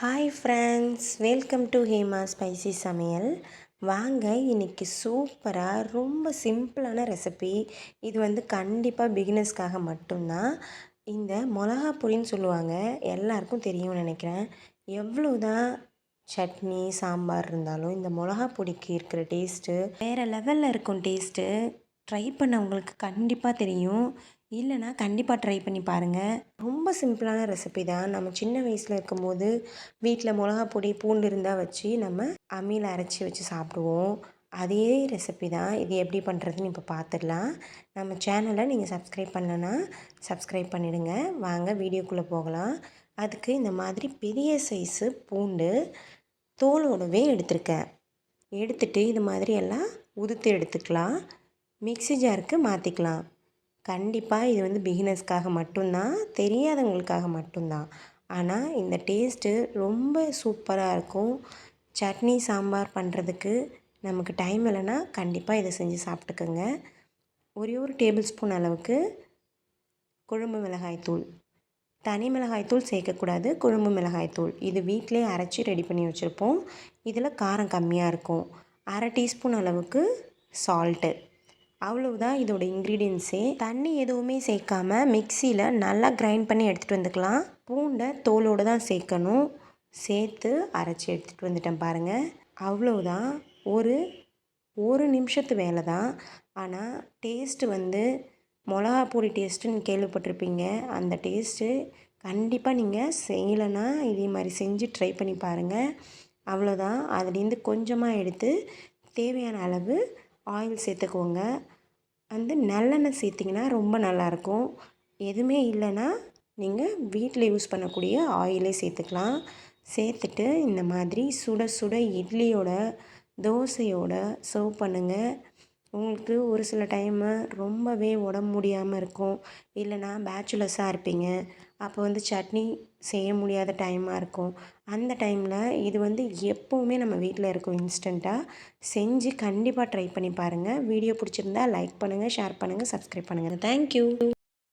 Hi friends welcome to Hema spicy சமையல் வாங்க இன்றைக்கி சூப்பராக ரொம்ப சிம்பிளான ரெசிபி இது வந்து கண்டிப்பாக பிகினர்ஸ்க்காக மட்டும்தான். இந்த மிளகா பொடின்னு சொல்லுவாங்க எல்லாருக்கும் தெரியும்னு நினைக்கிறேன். எவ்வளோ தான் சட்னி சாம்பார் இருந்தாலும் இந்த மிளகா பொடிக்கு இருக்கிற டேஸ்ட்டு வேறு லெவலில் இருக்கும் டேஸ்ட்டு ட்ரை பண்ணவங்களுக்கு கண்டிப்பாக தெரியும். இல்லைனா கண்டிப்பாக ட்ரை பண்ணி பாருங்கள் ரொம்ப சிம்பிளான ரெசிபி தான். நம்ம சின்ன வயசில் இருக்கும்போது வீட்டில் மிளகா பொடி பூண்டு இருந்தால் வச்சு நம்ம அம்மியில் அரைச்சி வச்சு சாப்பிடுவோம். அதே ரெசிபி தான். இது எப்படி பண்ணுறதுன்னு இப்போ பார்த்துடலாம் நம்ம சேனலை நீங்கள் சப்ஸ்கிரைப் பண்ணலன்னா சப்ஸ்கிரைப் பண்ணிவிடுங்க வாங்க வீடியோக்குள்ளே போகலாம். அதுக்கு இந்த மாதிரி பெரிய சைஸு பூண்டு தோலோடவே எடுத்திருக்கேன். எடுத்துகிட்டு இது மாதிரி எல்லாம் உதுத்து எடுத்துக்கலாம். மிக்சி ஜாருக்கு மாற்றிக்கலாம் கண்டிப்பாக இது வந்து பிகினர்ஸ்க்காக மட்டும்தான் தெரியாதவங்களுக்காக மட்டும்தான். ஆனால் இந்த டேஸ்ட்டு ரொம்ப சூப்பராக இருக்கும். சட்னி சாம்பார் பண்ணுறதுக்கு நமக்கு டைம் இல்லைன்னா கண்டிப்பாக இதை செஞ்சு சாப்பிட்டுக்கோங்க. ஒரே ஒரு டேபிள் ஸ்பூன் அளவுக்கு குழம்பு மிளகாய்த்தூள் தனி மிளகாய்த்தூள் சேர்க்கக்கூடாது குழம்பு மிளகாய்த்தூள் இது வீட்டிலே அரைச்சி ரெடி பண்ணி வச்சுருப்போம். இதில் காரம் கம்மியாக இருக்கும். அரை டீஸ்பூன் அளவுக்கு சால்ட்டு அவ்வளவுதான் இதோட இன்க்ரீடியன்ஸே தண்ணி எதுவுமே சேர்க்காம மிக்சியில் நல்லா கிரைண்ட் பண்ணி எடுத்துகிட்டு வந்துக்கலாம். பூண்டை தோலோடு தான் சேர்க்கணும். சேர்த்து அரைச்சி எடுத்துகிட்டு வந்துட்டேன் பாருங்கள் அவ்வளவுதான். ஒரு ஒரு நிமிஷத்து வேலை தான். ஆனால் டேஸ்ட்டு வந்து மிளகா பொடி டேஸ்ட்டுன்னு கேள்விப்பட்டிருப்பீங்க. அந்த டேஸ்ட்டு கண்டிப்பாக நீங்கள் செய்யலைன்னா இதே மாதிரி செஞ்சு ட்ரை பண்ணி பாருங்கள் அவ்வளோதான் அதுலேருந்து கொஞ்சமாக எடுத்து தேவையான அளவு ஆயில் சேர்த்துக்கோங்க. வந்து நல்லெண்ணெய் சேர்த்திங்கன்னா ரொம்ப நல்லாயிருக்கும். எதுவுமே இல்லைன்னா நீங்கள் வீட்டில் யூஸ் பண்ணக்கூடிய ஆயிலே சேர்த்துக்கலாம். சேர்த்துட்டு இந்த மாதிரி சுட சுட இட்லியோட தோசையோட சர்வ் பண்ணுங்கள் உங்களுக்கு ஒரு சில டைமு ரொம்பவே உடம்பு முடியாமல் இருக்கும். இல்லைனா பேச்சுலர்ஸாக இருப்பீங்க. அப்போ வந்து சட்னி செய்ய முடியாத டைமாக இருக்கும். அந்த டைமில் இது வந்து எப்போவுமே நம்ம வீட்டில் இருக்கும் இன்ஸ்டண்ட்டாக செஞ்சு கண்டிப்பாக ட்ரை பண்ணி பாருங்கள் வீடியோ பிடிச்சிருந்தா லைக் பண்ணுங்கள் ஷேர் பண்ணுங்கள் சப்ஸ்கிரைப் பண்ணுங்கள் தேங்க்யூ